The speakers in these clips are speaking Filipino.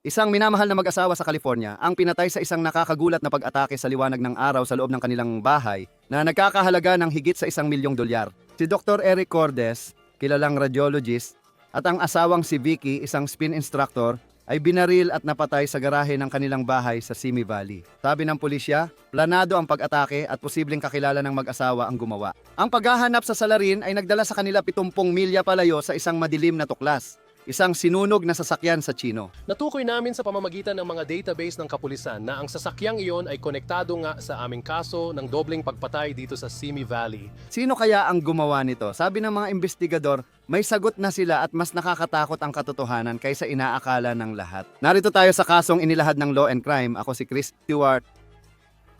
Isang minamahal na mag-asawa sa California ang pinatay sa isang nakakagulat na pag-atake sa liwanag ng araw sa loob ng kanilang bahay na nagkakahalaga ng higit sa isang milyong dolyar. Si Dr. Eric Cordes, kilalang radiologist, at ang asawang si Vicky, isang spin instructor, ay binaril at napatay sa garahe ng kanilang bahay sa Simi Valley. Sabi ng pulisya, planado ang pag-atake at posibleng kakilala ng mag-asawa ang gumawa. Ang paghahanap sa salarin ay nagdala sa kanila 70 milya palayo sa isang madilim na tuklas, isang sinunog na sasakyan sa Chino. Natukoy namin sa pamamagitan ng mga database ng kapulisan na ang sasakyang iyon ay konektado nga sa aming kaso ng dobleng pagpatay dito sa Simi Valley. Sino kaya ang gumawa nito? Sabi ng mga investigador, may sagot na sila at mas nakakatakot ang katotohanan kaysa inaakala ng lahat. Narito tayo sa kasong inilahad ng Law and Crime. Ako si Chris Stewart.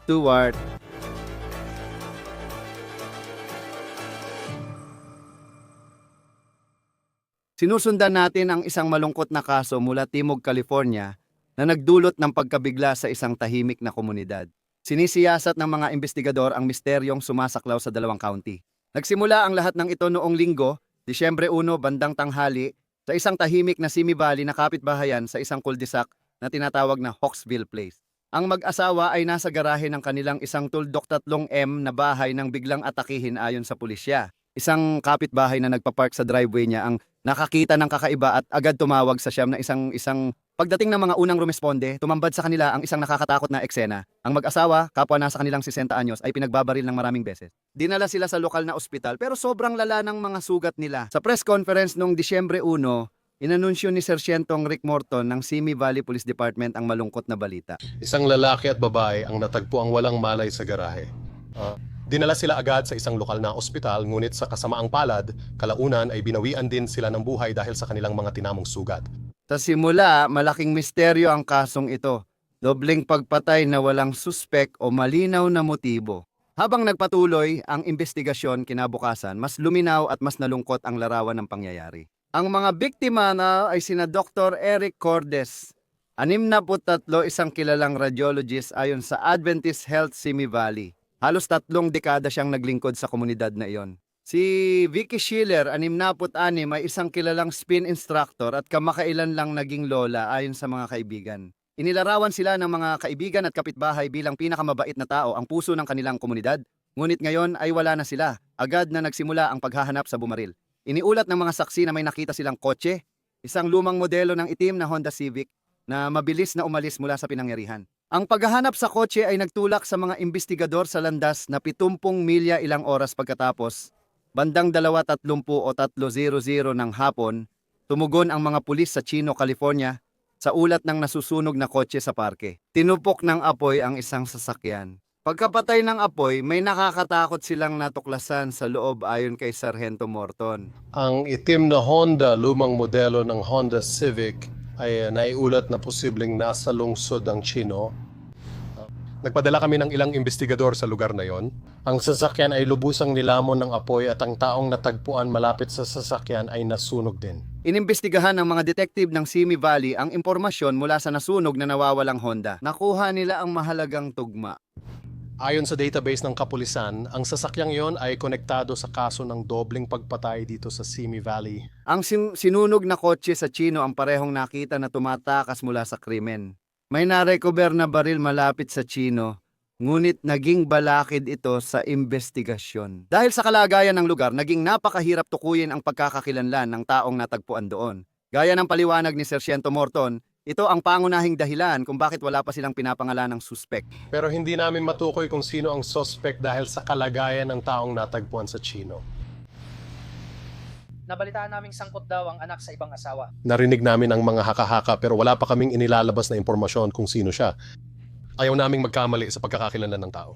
Stewart. Sinusundan natin ang isang malungkot na kaso mula Timog, California na nagdulot ng pagkabigla sa isang tahimik na komunidad. Sinisiyasat ng mga investigador ang misteryong sumasaklaw sa dalawang county. Nagsimula ang lahat ng ito noong linggo, Disyembre 1, bandang tanghali, sa isang tahimik na Simi Valley na kapitbahayan sa isang kuldisak na tinatawag na Hawksville Place. Ang mag-asawa ay nasa garahe ng kanilang isang tuldok tatlong M na bahay nang biglang atakihin ayon sa pulisya. Isang kapitbahay na nagpapark sa driveway niya ang nakakita ng kakaiba at agad tumawag sa siyam na isang isang Pagdating ng mga unang rumesponde, tumambad sa kanila ang isang nakakatakot na eksena. Ang mag-asawa, kapwa nasa kanilang 60 anyos, ay pinagbabaril ng maraming beses. Dinala sila sa lokal na ospital pero sobrang lala ng mga sugat nila. Sa press conference noong Disyembre 1, inanunsyo ni Sersyentong Rick Morton ng Simi Valley Police Department ang malungkot na balita. Isang lalaki at babae ang natagpo ang walang malay sa garahe. Ah, dinala sila agad sa isang lokal na ospital ngunit sa kasamaang palad, kalaunan ay binawian din sila ng buhay dahil sa kanilang mga tinamong sugat. Sa simula, malaking misteryo ang kasong ito. Dobleng pagpatay na walang suspek o malinaw na motibo. Habang nagpatuloy ang investigasyon kinabukasan, mas luminaw at mas nalungkot ang larawan ng pangyayari. Ang mga biktima na ay sina Dr. Eric Cordes, 63 isang kilalang radiologist ayon sa Adventist Health Simi Valley. Halos tatlong dekada siyang naglingkod sa komunidad na iyon. Si Vicky Schiller, 66, ay isang kilalang spin instructor at kamakailan lang naging lola ayon sa mga kaibigan. Inilarawan sila ng mga kaibigan at kapitbahay bilang pinakamabait na tao ang puso ng kanilang komunidad. Ngunit ngayon ay wala na sila. Agad na nagsimula ang paghahanap sa bumaril. Iniulat ng mga saksi na may nakita silang kotse, isang lumang modelo ng itim na Honda Civic na mabilis na umalis mula sa pinangyarihan. Ang paghahanap sa kotse ay nagtulak sa mga investigador sa landas na 70 milya ilang oras pagkatapos Bandang 2.30 o 3.00 ng hapon, tumugon ang mga pulis sa Chino, California sa ulat ng nasusunog na kotse sa parke. Tinupok ng apoy ang isang sasakyan. Pagkapatay ng apoy, may nakakatakot silang natuklasan sa loob ayon kay Sargento Morton. Ang itim na Honda, lumang modelo ng Honda Civic, ay uh, naiulat na posibleng nasa lungsod ang Chino. Nagpadala kami ng ilang investigador sa lugar na yon. Ang sasakyan ay lubusang nilamon ng apoy at ang taong natagpuan malapit sa sasakyan ay nasunog din. Inimbestigahan ng mga detective ng Simi Valley ang impormasyon mula sa nasunog na nawawalang Honda. Nakuha nila ang mahalagang tugma. Ayon sa database ng kapulisan, ang sasakyang yon ay konektado sa kaso ng dobleng pagpatay dito sa Simi Valley. Ang sin- sinunog na kotse sa Chino ang parehong nakita na tumatakas mula sa krimen. May narecover na baril malapit sa Chino, ngunit naging balakid ito sa investigasyon. Dahil sa kalagayan ng lugar, naging napakahirap tukuyin ang pagkakakilanlan ng taong natagpuan doon. Gaya ng paliwanag ni Sersyento Morton, ito ang pangunahing dahilan kung bakit wala pa silang pinapangalan ng suspect. Pero hindi namin matukoy kung sino ang suspect dahil sa kalagayan ng taong natagpuan sa Chino. Nabalitaan naming sangkot daw ang anak sa ibang asawa. Narinig namin ang mga haka-haka pero wala pa kaming inilalabas na impormasyon kung sino siya. Ayaw naming magkamali sa pagkakakilanlan ng tao.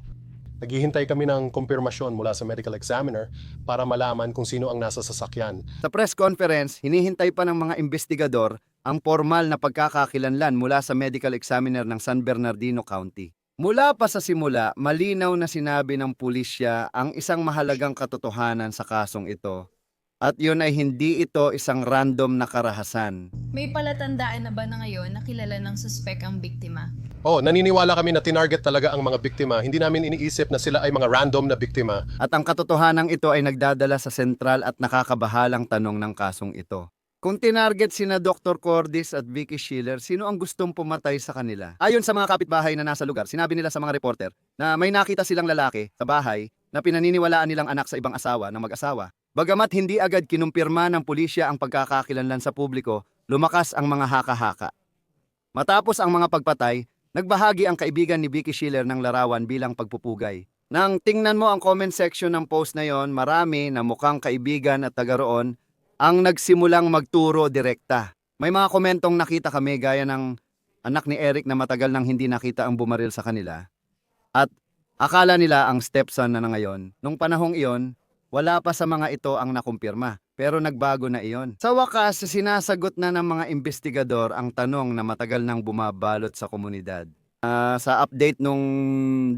Naghihintay kami ng kumpirmasyon mula sa medical examiner para malaman kung sino ang nasa sasakyan. Sa press conference, hinihintay pa ng mga investigador ang formal na pagkakakilanlan mula sa medical examiner ng San Bernardino County. Mula pa sa simula, malinaw na sinabi ng pulisya ang isang mahalagang katotohanan sa kasong ito. At yun ay hindi ito isang random na karahasan. May palatandaan na ba na ngayon na kilala ng suspek ang biktima? Oh, naniniwala kami na tinarget talaga ang mga biktima. Hindi namin iniisip na sila ay mga random na biktima. At ang katotohanan ito ay nagdadala sa sentral at nakakabahalang tanong ng kasong ito. Kung tinarget sina Dr. Cordis at Vicky Schiller, sino ang gustong pumatay sa kanila? Ayon sa mga kapitbahay na nasa lugar, sinabi nila sa mga reporter na may nakita silang lalaki sa bahay na pinaniniwalaan nilang anak sa ibang asawa ng mag-asawa. Bagamat hindi agad kinumpirma ng pulisya ang pagkakakilanlan sa publiko, lumakas ang mga haka-haka. Matapos ang mga pagpatay, nagbahagi ang kaibigan ni Vicky Schiller ng larawan bilang pagpupugay. Nang tingnan mo ang comment section ng post na yon, marami na mukhang kaibigan at taga roon ang nagsimulang magturo direkta. May mga komentong nakita kami gaya ng anak ni Eric na matagal nang hindi nakita ang bumaril sa kanila. At akala nila ang stepson na na ngayon. Nung panahong iyon, wala pa sa mga ito ang nakumpirma. Pero nagbago na iyon. Sa wakas, sinasagot na ng mga investigador ang tanong na matagal nang bumabalot sa komunidad. Ah, sa update nung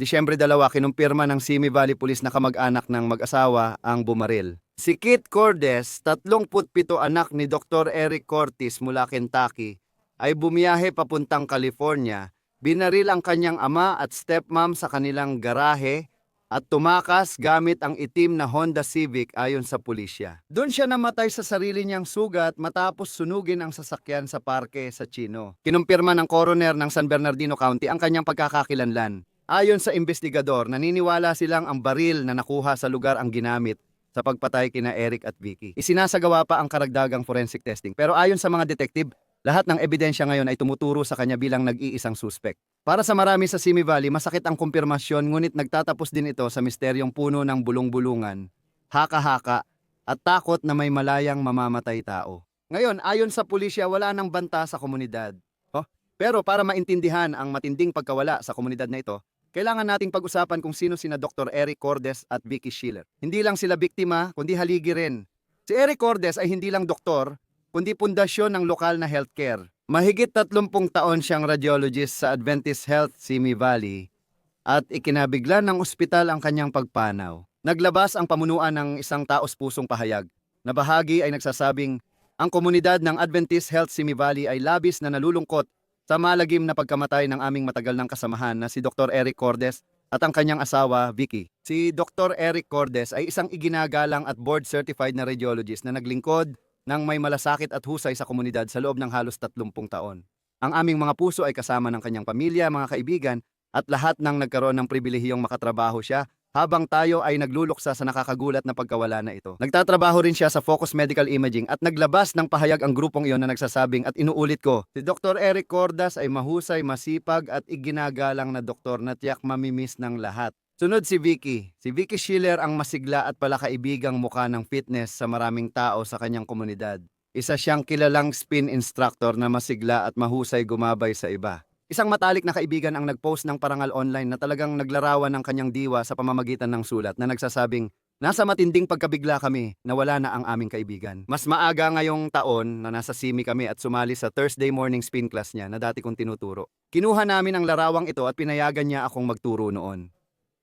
Disyembre 2, kinumpirma ng Simi Valley Police na kamag-anak ng mag-asawa ang bumaril. Si Kit Cordes, 37 anak ni Dr. Eric Cortis mula Kentucky, ay bumiyahe papuntang California. Binaril ang kanyang ama at stepmom sa kanilang garahe at tumakas gamit ang itim na Honda Civic ayon sa pulisya. Doon siya namatay sa sarili niyang sugat matapos sunugin ang sasakyan sa parke sa Chino. Kinumpirma ng coroner ng San Bernardino County ang kanyang pagkakakilanlan. Ayon sa investigador, naniniwala silang ang baril na nakuha sa lugar ang ginamit sa pagpatay kina Eric at Vicky. Isinasagawa pa ang karagdagang forensic testing. Pero ayon sa mga detective, lahat ng ebidensya ngayon ay tumuturo sa kanya bilang nag-iisang suspect. Para sa marami sa Simi Valley, masakit ang kumpirmasyon ngunit nagtatapos din ito sa misteryong puno ng bulong-bulungan, haka-haka, at takot na may malayang mamamatay tao. Ngayon, ayon sa pulisya, wala nang banta sa komunidad. Oh, pero para maintindihan ang matinding pagkawala sa komunidad na ito, kailangan nating pag-usapan kung sino sina Dr. Eric Cordes at Vicky Schiller. Hindi lang sila biktima, kundi haligi rin. Si Eric Cordes ay hindi lang doktor, kundi pundasyon ng lokal na healthcare. Mahigit 30 taon siyang radiologist sa Adventist Health Simi Valley at ikinabigla ng ospital ang kanyang pagpanaw. Naglabas ang pamunuan ng isang taos pusong pahayag na bahagi ay nagsasabing ang komunidad ng Adventist Health Simi Valley ay labis na nalulungkot sa malagim na pagkamatay ng aming matagal ng kasamahan na si Dr. Eric Cordes at ang kanyang asawa, Vicky. Si Dr. Eric Cordes ay isang iginagalang at board-certified na radiologist na naglingkod ng may malasakit at husay sa komunidad sa loob ng halos 30 taon. Ang aming mga puso ay kasama ng kanyang pamilya, mga kaibigan, at lahat ng nagkaroon ng pribilehiyong makatrabaho siya habang tayo ay nagluluksa sa nakakagulat na pagkawala na ito. Nagtatrabaho rin siya sa Focus Medical Imaging at naglabas ng pahayag ang grupong iyon na nagsasabing at inuulit ko, si Dr. Eric Cordas ay mahusay, masipag at iginagalang na doktor na tiyak mamimiss ng lahat. Sunod si Vicky. Si Vicky Schiller ang masigla at palakaibigang muka ng fitness sa maraming tao sa kanyang komunidad. Isa siyang kilalang spin instructor na masigla at mahusay gumabay sa iba. Isang matalik na kaibigan ang nagpost ng parangal online na talagang naglarawan ng kanyang diwa sa pamamagitan ng sulat na nagsasabing, Nasa matinding pagkabigla kami na wala na ang aming kaibigan. Mas maaga ngayong taon na nasa simi kami at sumali sa Thursday morning spin class niya na dati kong tinuturo. Kinuha namin ang larawang ito at pinayagan niya akong magturo noon.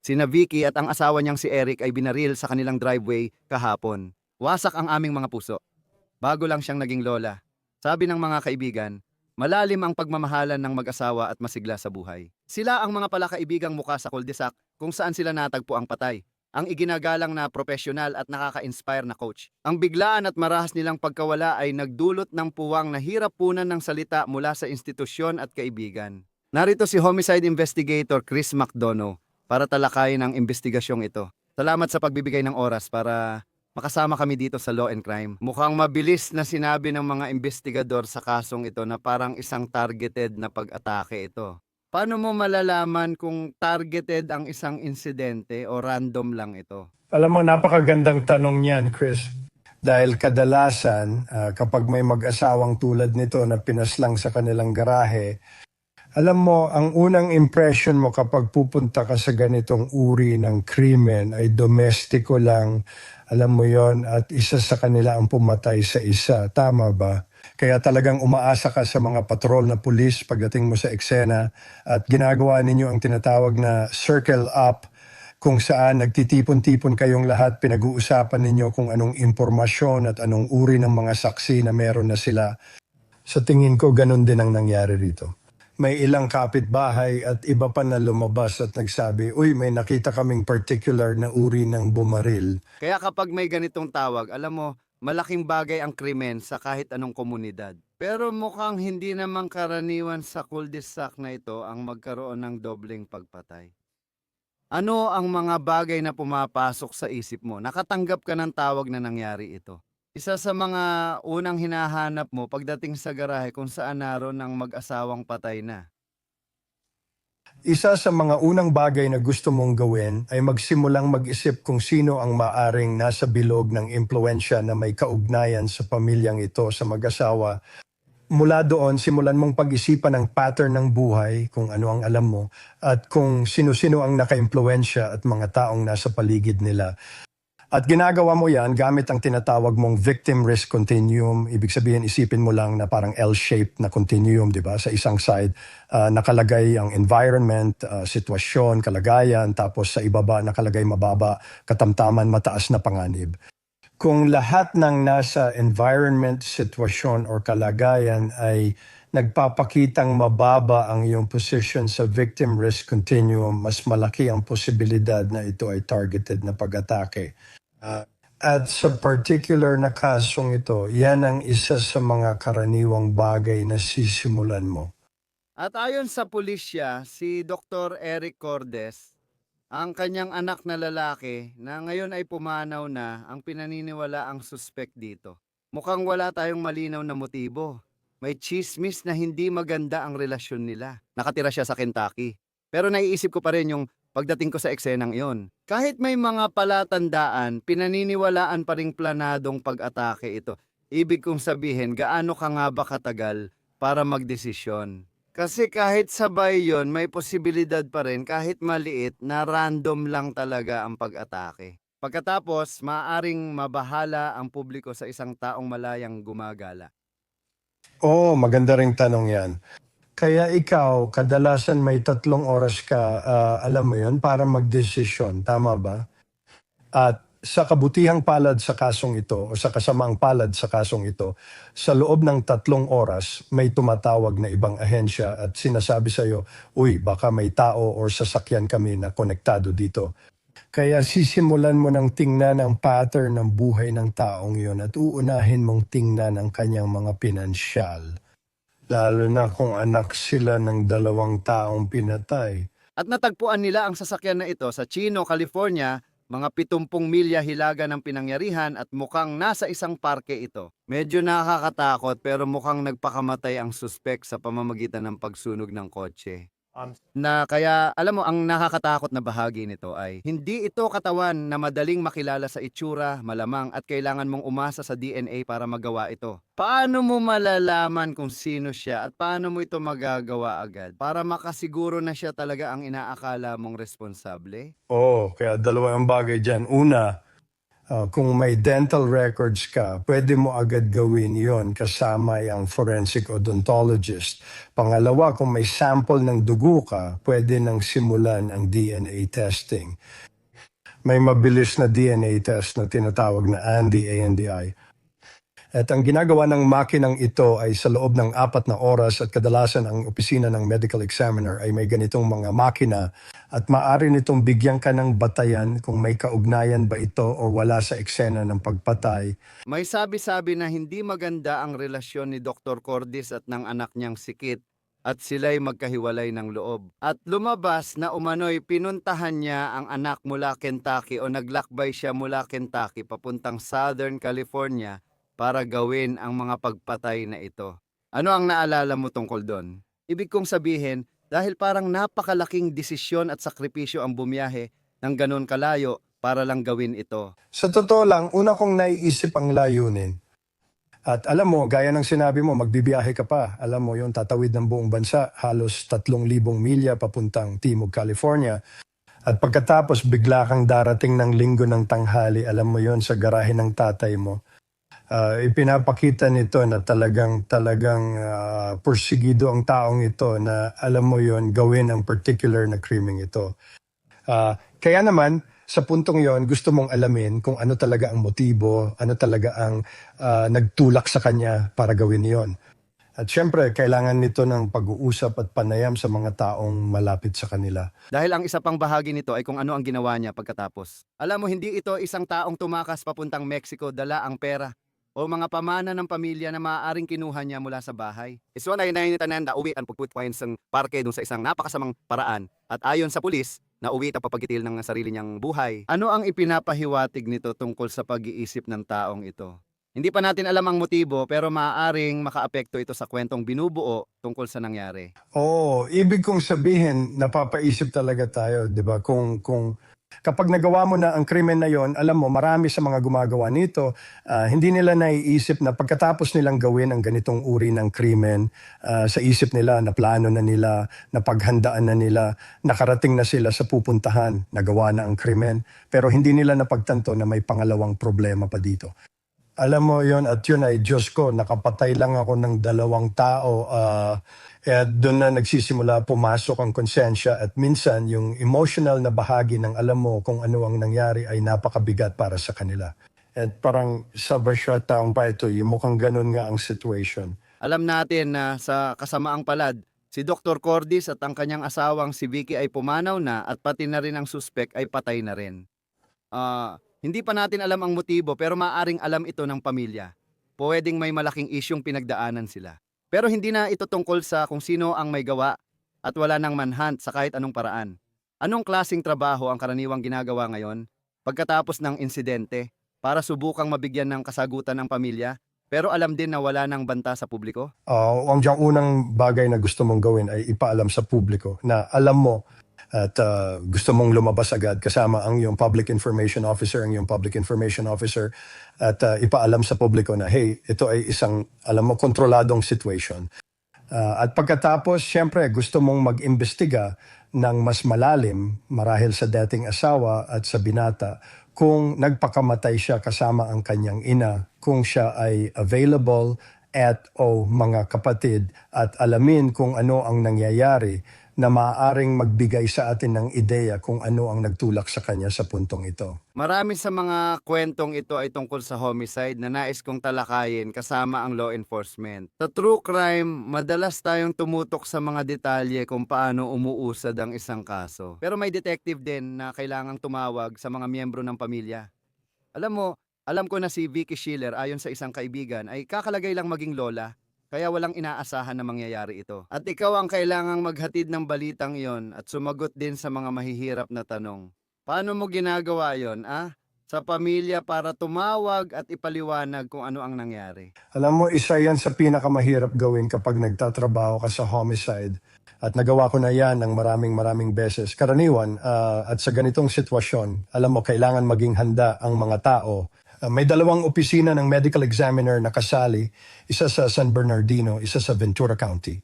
Sina Vicky at ang asawa niyang si Eric ay binaril sa kanilang driveway kahapon. Wasak ang aming mga puso. Bago lang siyang naging lola. Sabi ng mga kaibigan, malalim ang pagmamahalan ng mag-asawa at masigla sa buhay. Sila ang mga palakaibigang muka sa kuldesak kung saan sila natagpo ang patay. Ang iginagalang na profesional at nakaka-inspire na coach. Ang biglaan at marahas nilang pagkawala ay nagdulot ng puwang na hirap punan ng salita mula sa institusyon at kaibigan. Narito si Homicide Investigator Chris McDonough para talakayin ang investigasyong ito. Salamat sa pagbibigay ng oras para makasama kami dito sa Law and Crime. Mukhang mabilis na sinabi ng mga investigador sa kasong ito na parang isang targeted na pag-atake ito. Paano mo malalaman kung targeted ang isang insidente o random lang ito? Alam mo, napakagandang tanong niyan, Chris. Dahil kadalasan, ah, kapag may mag-asawang tulad nito na pinaslang sa kanilang garahe, alam mo, ang unang impression mo kapag pupunta ka sa ganitong uri ng krimen ay domestiko lang, alam mo yon at isa sa kanila ang pumatay sa isa. Tama ba? Kaya talagang umaasa ka sa mga patrol na pulis pagdating mo sa eksena at ginagawa ninyo ang tinatawag na circle up kung saan nagtitipon-tipon kayong lahat, pinag-uusapan ninyo kung anong impormasyon at anong uri ng mga saksi na meron na sila. Sa tingin ko, ganun din ang nangyari rito. May ilang kapitbahay at iba pa na lumabas at nagsabi, Uy, may nakita kaming particular na uri ng bumaril. Kaya kapag may ganitong tawag, alam mo, malaking bagay ang krimen sa kahit anong komunidad. Pero mukhang hindi naman karaniwan sa cul-de-sac na ito ang magkaroon ng dobleng pagpatay. Ano ang mga bagay na pumapasok sa isip mo? Nakatanggap ka ng tawag na nangyari ito. Isa sa mga unang hinahanap mo pagdating sa garahe kung saan naroon ang mag-asawang patay na. Isa sa mga unang bagay na gusto mong gawin ay magsimulang mag-isip kung sino ang maaring nasa bilog ng impluensya na may kaugnayan sa pamilyang ito sa mag-asawa. Mula doon, simulan mong pag-isipan ang pattern ng buhay, kung ano ang alam mo, at kung sino-sino ang naka-impluensya at mga taong nasa paligid nila. At ginagawa mo yan gamit ang tinatawag mong victim risk continuum. Ibig sabihin, isipin mo lang na parang L-shaped na continuum, di ba? Sa isang side, ah, nakalagay ang environment, ah, sitwasyon, kalagayan, tapos sa ibaba nakalagay mababa, katamtaman, mataas na panganib. Kung lahat ng nasa environment, sitwasyon, or kalagayan ay nagpapakitang mababa ang iyong position sa victim risk continuum, mas malaki ang posibilidad na ito ay targeted na pag-atake. Ah, at sa particular na kasong ito, yan ang isa sa mga karaniwang bagay na sisimulan mo. At ayon sa pulisya, si Dr. Eric Cordes, ang kanyang anak na lalaki na ngayon ay pumanaw na ang pinaniniwala ang suspect dito. Mukhang wala tayong malinaw na motibo. May chismis na hindi maganda ang relasyon nila. Nakatira siya sa Kentucky. Pero naiisip ko pa rin yung pagdating ko sa eksenang iyon. Kahit may mga palatandaan, pinaniniwalaan pa rin planadong pag-atake ito. Ibig kong sabihin, gaano ka nga ba katagal para magdesisyon? Kasi kahit sabay yon may posibilidad pa rin kahit maliit na random lang talaga ang pag-atake. Pagkatapos, maaring mabahala ang publiko sa isang taong malayang gumagala. Oo, maganda ring tanong yan. Kaya ikaw, kadalasan may tatlong oras ka, ah, alam mo yun, para magdesisyon. Tama ba? At sa kabutihang palad sa kasong ito, o sa kasamang palad sa kasong ito, sa loob ng tatlong oras, may tumatawag na ibang ahensya at sinasabi sa iyo, uy, baka may tao or sasakyan kami na konektado dito. Kaya sisimulan mo ng tingnan ang pattern ng buhay ng taong yon at uunahin mong tingnan ang kanyang mga pinansyal. Lalo na kung anak sila ng dalawang taong pinatay. At natagpuan nila ang sasakyan na ito sa Chino, California, mga 70 milya hilaga ng pinangyarihan at mukhang nasa isang parke ito. Medyo nakakatakot pero mukhang nagpakamatay ang suspek sa pamamagitan ng pagsunog ng kotse. Na kaya, alam mo, ang nakakatakot na bahagi nito ay hindi ito katawan na madaling makilala sa itsura, malamang at kailangan mong umasa sa DNA para magawa ito. Paano mo malalaman kung sino siya at paano mo ito magagawa agad para makasiguro na siya talaga ang inaakala mong responsable? Oo, kaya dalawa ang bagay dyan. Una, ah, kung may dental records ka, pwede mo agad gawin yon kasama ang forensic odontologist. Pangalawa, kung may sample ng dugo ka, pwede nang simulan ang DNA testing. May mabilis na DNA test na tinatawag na ANDI, ANDI. At ang ginagawa ng makinang ito ay sa loob ng apat na oras at kadalasan ang opisina ng medical examiner ay may ganitong mga makina at maaari nitong bigyan ka ng batayan kung may kaugnayan ba ito o wala sa eksena ng pagpatay. May sabi-sabi na hindi maganda ang relasyon ni Dr. Cordis at ng anak niyang sikit at sila'y magkahiwalay ng loob. At lumabas na umano'y pinuntahan niya ang anak mula Kentucky o naglakbay siya mula Kentucky papuntang Southern California para gawin ang mga pagpatay na ito. Ano ang naalala mo tungkol doon? Ibig kong sabihin, dahil parang napakalaking desisyon at sakripisyo ang bumiyahe ng ganun kalayo para lang gawin ito. Sa totoo lang, una kong naiisip ang layunin. At alam mo, gaya ng sinabi mo, magbibiyahe ka pa. Alam mo yung tatawid ng buong bansa, halos 3,000 milya papuntang Timog, California. At pagkatapos bigla kang darating ng linggo ng tanghali, alam mo yon sa garahe ng tatay mo. Ah, ipinapakita nito na talagang talagang ah, porsigido ang taong ito na alam mo yon gawin ang particular na krimeng ito. Ah, kaya naman sa puntong yon gusto mong alamin kung ano talaga ang motibo, ano talaga ang ah, nagtulak sa kanya para gawin yon. At syempre, kailangan nito ng pag-uusap at panayam sa mga taong malapit sa kanila. Dahil ang isa pang bahagi nito ay kung ano ang ginawa niya pagkatapos. Alam mo, hindi ito isang taong tumakas papuntang Mexico, dala ang pera o mga pamana ng pamilya na maaaring kinuha niya mula sa bahay. Iso na inayinitanan na uwi ang pagputpoint sa parke dun sa isang napakasamang paraan at ayon sa pulis, na uwi at papagitil ng sarili niyang buhay. Ano ang ipinapahiwatig nito tungkol sa pag-iisip ng taong ito? Hindi pa natin alam ang motibo pero maaaring makaapekto ito sa kwentong binubuo tungkol sa nangyari. Oo, ibig kong sabihin, napapaisip talaga tayo, 'di ba? Kung kung kapag nagawa mo na ang krimen na 'yon, alam mo, marami sa mga gumagawa nito, ah, hindi nila naiisip na pagkatapos nilang gawin ang ganitong uri ng krimen, ah, sa isip nila, na plano na nila, na paghandaan na nila, nakarating na sila sa pupuntahan, nagawa na ang krimen, pero hindi nila napagtanto na may pangalawang problema pa dito. Alam mo yon at yun ay Diyos ko, nakapatay lang ako ng dalawang tao. ah at doon na nagsisimula pumasok ang konsensya at minsan yung emotional na bahagi ng alam mo kung ano ang nangyari ay napakabigat para sa kanila. At parang sa short taong pa ito, yung mukhang ganun nga ang situation. Alam natin na sa kasamaang palad, si Dr. Cordis at ang kanyang asawang si Vicky ay pumanaw na at pati na rin ang suspect ay patay na rin. Ah, hindi pa natin alam ang motibo pero maaring alam ito ng pamilya. Pwedeng may malaking isyong pinagdaanan sila. Pero hindi na ito tungkol sa kung sino ang may gawa at wala nang manhunt sa kahit anong paraan. Anong klasing trabaho ang karaniwang ginagawa ngayon pagkatapos ng insidente para subukang mabigyan ng kasagutan ang pamilya pero alam din na wala nang banta sa publiko? Ah, ang diyang unang bagay na gusto mong gawin ay ipaalam sa publiko na alam mo at ah, gusto mong lumabas agad kasama ang iyong public information officer, ang iyong public information officer at ah, ipaalam sa publiko na hey, ito ay isang alam mo kontroladong situation. Ah, at pagkatapos, siyempre, gusto mong mag-imbestiga ng mas malalim marahil sa dating asawa at sa binata kung nagpakamatay siya kasama ang kanyang ina, kung siya ay available at o mga kapatid at alamin kung ano ang nangyayari na maaaring magbigay sa atin ng ideya kung ano ang nagtulak sa kanya sa puntong ito. Marami sa mga kwentong ito ay tungkol sa homicide na nais kong talakayin kasama ang law enforcement. Sa true crime, madalas tayong tumutok sa mga detalye kung paano umuusad ang isang kaso. Pero may detective din na kailangang tumawag sa mga miyembro ng pamilya. Alam mo, alam ko na si Vicky Schiller ayon sa isang kaibigan ay kakalagay lang maging lola kaya walang inaasahan na mangyayari ito. At ikaw ang kailangang maghatid ng balitang iyon at sumagot din sa mga mahihirap na tanong. Paano mo ginagawa yon, ah? Sa pamilya para tumawag at ipaliwanag kung ano ang nangyari. Alam mo, isa yan sa pinakamahirap gawin kapag nagtatrabaho ka sa homicide. At nagawa ko na yan ng maraming maraming beses. Karaniwan, ah, at sa ganitong sitwasyon, alam mo, kailangan maging handa ang mga tao. Ah, may dalawang opisina ng medical examiner na kasali, isa sa San Bernardino, isa sa Ventura County.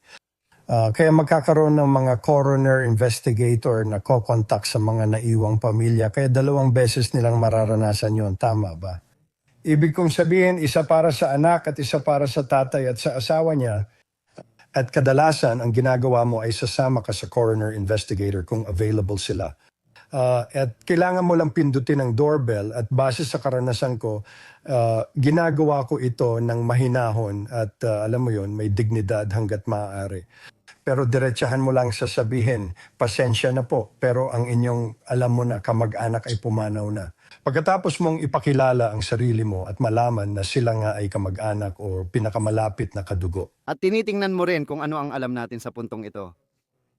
Ah, kaya magkakaroon ng mga coroner investigator na kokontak sa mga naiwang pamilya. Kaya dalawang beses nilang mararanasan yon Tama ba? Ibig kong sabihin, isa para sa anak at isa para sa tatay at sa asawa niya. At kadalasan, ang ginagawa mo ay sasama ka sa coroner investigator kung available sila. Ah, at kailangan mo lang pindutin ang doorbell at base sa karanasan ko, ah, ginagawa ko ito ng mahinahon at ah, alam mo yon may dignidad hanggat maaari. Pero diretsahan mo lang sasabihin, pasensya na po, pero ang inyong alam mo na kamag-anak ay pumanaw na. Pagkatapos mong ipakilala ang sarili mo at malaman na sila nga ay kamag-anak o pinakamalapit na kadugo. At tinitingnan mo rin kung ano ang alam natin sa puntong ito.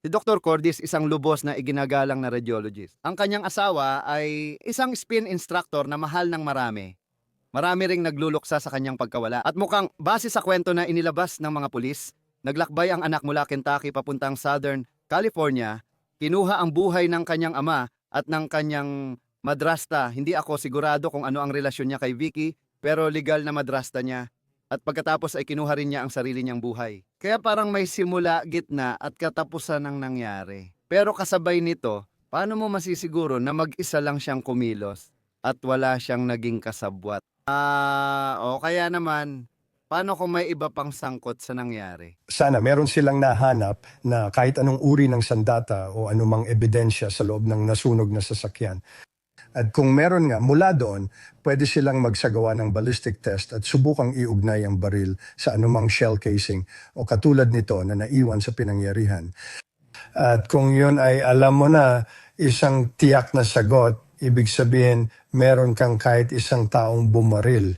Si Dr. Cordis isang lubos na iginagalang na radiologist. Ang kanyang asawa ay isang spin instructor na mahal ng marami. Marami ring nagluluksa sa kanyang pagkawala. At mukhang base sa kwento na inilabas ng mga pulis, naglakbay ang anak mula Kentucky papuntang Southern California, kinuha ang buhay ng kanyang ama at ng kanyang madrasta. Hindi ako sigurado kung ano ang relasyon niya kay Vicky, pero legal na madrasta niya at pagkatapos ay kinuha rin niya ang sarili niyang buhay. Kaya parang may simula, gitna at katapusan ng nangyari. Pero kasabay nito, paano mo masisiguro na mag-isa lang siyang kumilos at wala siyang naging kasabwat? Ah, o kaya naman, paano kung may iba pang sangkot sa nangyari? sana meron silang nahanap na kahit anong uri ng sandata o anumang ebidensya sa loob ng nasunog na sasakyan. At kung meron nga mula doon, pwede silang magsagawa ng ballistic test at subukang iugnay ang baril sa anumang shell casing o katulad nito na naiwan sa pinangyarihan. At kung yun ay alam mo na isang tiyak na sagot, ibig sabihin meron kang kahit isang taong bumaril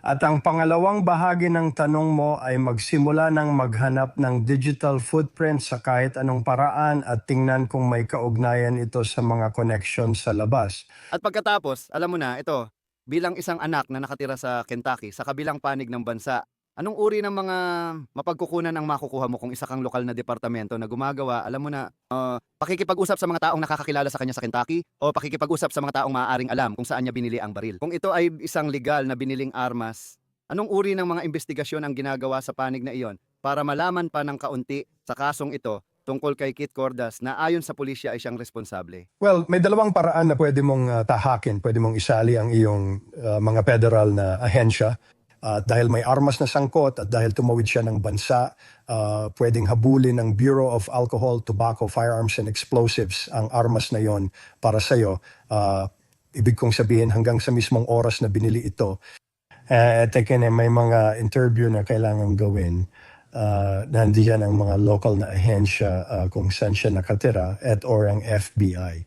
At ang pangalawang bahagi ng tanong mo ay magsimula ng maghanap ng digital footprint sa kahit anong paraan at tingnan kung may kaugnayan ito sa mga connection sa labas. At pagkatapos, alam mo na, ito, bilang isang anak na nakatira sa Kentucky, sa kabilang panig ng bansa, anong uri ng mga mapagkukunan ang makukuha mo kung isa kang lokal na departamento na gumagawa, alam mo na, uh, pakikipag-usap sa mga taong nakakakilala sa kanya sa Kentucky o pakikipag-usap sa mga taong maaaring alam kung saan niya binili ang baril. Kung ito ay isang legal na biniling armas, anong uri ng mga investigasyon ang ginagawa sa panig na iyon para malaman pa ng kaunti sa kasong ito tungkol kay Kit Cordas na ayon sa pulisya ay siyang responsable? Well, may dalawang paraan na pwede mong uh, tahakin, pwede mong isali ang iyong uh, mga federal na ahensya. At dahil may armas na sangkot at dahil tumawid siya ng bansa, uh, pwedeng habulin ng Bureau of Alcohol, Tobacco, Firearms and Explosives ang armas na yon para sa iyo. Uh, ibig kong sabihin hanggang sa mismong oras na binili ito. Eh, tekin eh, may mga interview na kailangan gawin. Uh, nandiyan ang mga local na ahensya uh, kung saan siya nakatira at or ang FBI.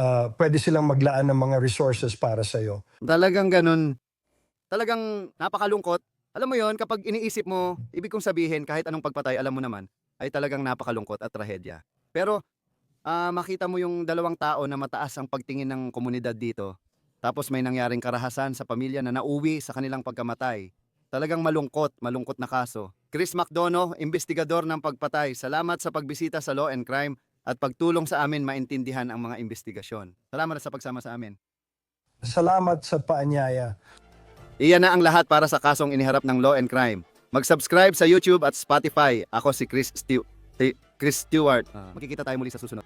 Uh, pwede silang maglaan ng mga resources para sa iyo. Talagang ganun. Talagang napakalungkot. Alam mo yon kapag iniisip mo, ibig kong sabihin, kahit anong pagpatay, alam mo naman, ay talagang napakalungkot at trahedya. Pero, ah, makita mo yung dalawang tao na mataas ang pagtingin ng komunidad dito. Tapos may nangyaring karahasan sa pamilya na nauwi sa kanilang pagkamatay. Talagang malungkot, malungkot na kaso. Chris McDonough, investigador ng pagpatay, salamat sa pagbisita sa Law and Crime at pagtulong sa amin maintindihan ang mga investigasyon. Salamat sa pagsama sa amin. Salamat sa paanyaya. Iyan na ang lahat para sa kasong iniharap ng Law and Crime. Mag-subscribe sa YouTube at Spotify. Ako si Chris, Stew- Chris Stewart. Makikita tayo muli sa susunod.